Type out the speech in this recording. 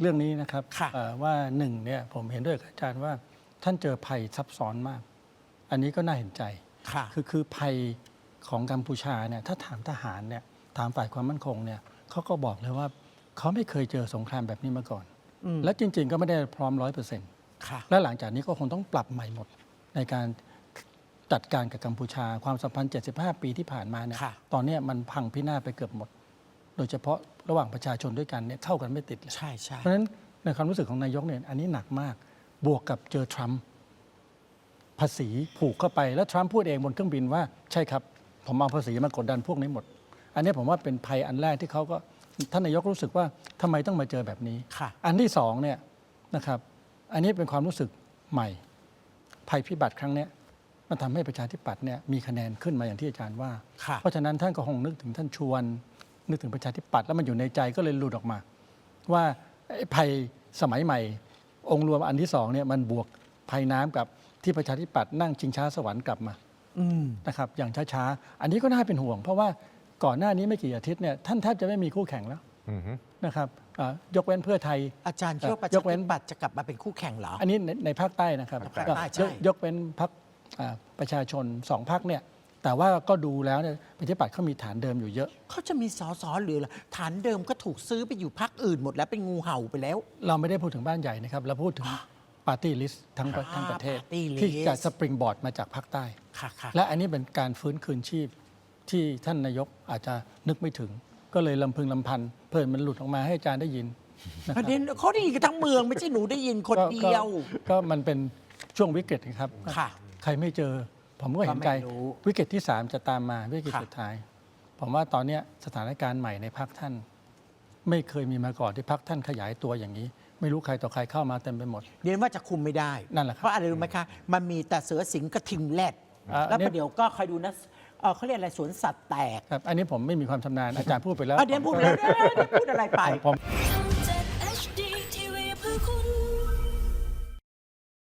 เรื่องนี้นะครับค่ะเอ่อว่าหนึ่งเนี่ยผมเห็นด้วยกับอาจารย์ว่าท่านเจอภัยซับซ้อนมาก อันนี้ก็น่าเห็นใจค่ะคือคือภัยของกัมพูชาเนี่ยถ้าถามทหารเนี่ยถามฝ่ายความมั่นคงเนี่ยเขาก็บอกเลยว่าเขาไม่เคยเจอสงครามแบบนี้มาก่อนอืมและจริง ๆ ก็ไม่ได้พร้อมร้อยเปอร์เซ็นต์ค่ะและหลังจากนี้ก็คงต้องปรับใหม่หมดในการจัดการกับกัมพูชาความสัมพันธ์ 75 ปีที่ผ่านมาเนี่ยค่ะตอนเนี้ยมันพังพินาศไปเกือบหมด โดยเฉพาะระหว่างประชาชนด้วยกันเนี่ยเข้ากันไม่ติดเลยใช่ใช่เพราะฉะนั้นในความรู้สึกของนายกเนี่ยอันนี้หนักมากบวกกับเจอทรัมป์ภาษีผูกเข้าไปแล้วทรัมป์พูดเองบนเครื่องบินว่าใช่ครับ ผมเอาภาษีมากดดันพวกนี้หมด อันนี้ผมว่าเป็นภัยอันแรกที่เขาก็ท่านนายกรู้สึกว่าทำไมต้องมาเจอแบบนี้ค่ะอันที่สองเนี่ยนะครับ อันนี้เป็นความรู้สึกใหม่ ภัยพิบัติครั้งเนี้ยมันทำให้ประชาธิปัตย์เนี่ยมีคะแนนขึ้นมาอย่างที่อาจารย์ว่าค่ะเพราะฉะนั้นท่านก็คงนึกถึงท่านชวน นึกถึงประชาธิปัตย์แล้วมันอยู่ในใจก็เลยหลุดออกมา ว่าไอ้ภัยสมัยใหม่ องค์รวมอันที่สองเนี่ยมันบวกภัยน้ำกับที่ประชาธิปัตย์นั่งชิงช้าสวรรค์กลับมาอืมนะครับอย่างช้าๆ อันนี้ก็น่าเป็นห่วง เพราะว่าก่อนหน้านี้ไม่กี่อาทิตย์เนี่ยท่านแทบจะไม่มีคู่แข่งแล้วอือฮึนะครับอ่ายกเว้นเพื่อไทย อาจารย์คิดว่าประยชากเว้ธินปัตย์จะกลับมาเป็นคู่แข่งเหรอ อันนี้ในในภาคใต้นะครับภาคใต้ก็ใช่ยกยกเว้นพรรคอ่าประชาชนสองพรรคเนี่ย แต่ว่าก็ดูแล้วเนี่ยประชาธิปัตย์เขามีฐานเดิมอยู่เยอะ เขาจะมีสอสอหรือล่ะฐานเดิมก็ถูกซื้อไปอยู่พักอื่นหมดแล้วเป็นงูเห่าไปแล้ว เราไม่ได้พูดถึงบ้านใหญ่นะครับ เราพูดถึงปาร์ตี้ลิสต์ทั้งประทั้งประเทศ party list ที่จะสปริงบอร์ดมาจากภาคใต้ ค่ะค่ะและอันนี้เป็นการฟื้นคืนชีพที่ท่านนายกอาจจะนึกไม่ถึง ก็เลยลำพึงลำพันเพิ่นมันหลุดออกมาให้อาจารย์ได้ยินนะคปรับ ระเด็นเขาได้ยินกันทั้งเมืองไม่ใช่หนูได้ยินคนก็เดียว ก็ก็มันเป็นช่วงวิกฤตนะครับ ค่ะ ใครไม่เจอ ผมก็เห็นใจก็ไม่รู้วิกฤตที่ 3 จะตามมาวิกฤตค่ะ สุดท้าย ผมว่าตอนเนี้ยสถานการณ์ใหม่ในพักท่าน ไม่เคยมีมาก่อนที่พักท่านขยายตัวอย่างนี้ ไม่รู้ใครต่อใครเข้ามาเต็มไปหมด เรียนว่าจะคุมไม่ได้นั่นแหละครับเพราะอะไรรู้ไหมคะ มันมีแต่เสือสิงห์กระทิงแรดอ่าแล้วเนี่ย ประเดี๋ยวก็คอยดูนะเอ่อเขาเรียกอะไรสวนสัตว์แตกครับอันนี้ผมไม่มีความชำนาญอาจารย์พูดไปแล้ว อะเดี๋ยวพูดไปแล้วเดี๋ยวพูดอะไรไปผม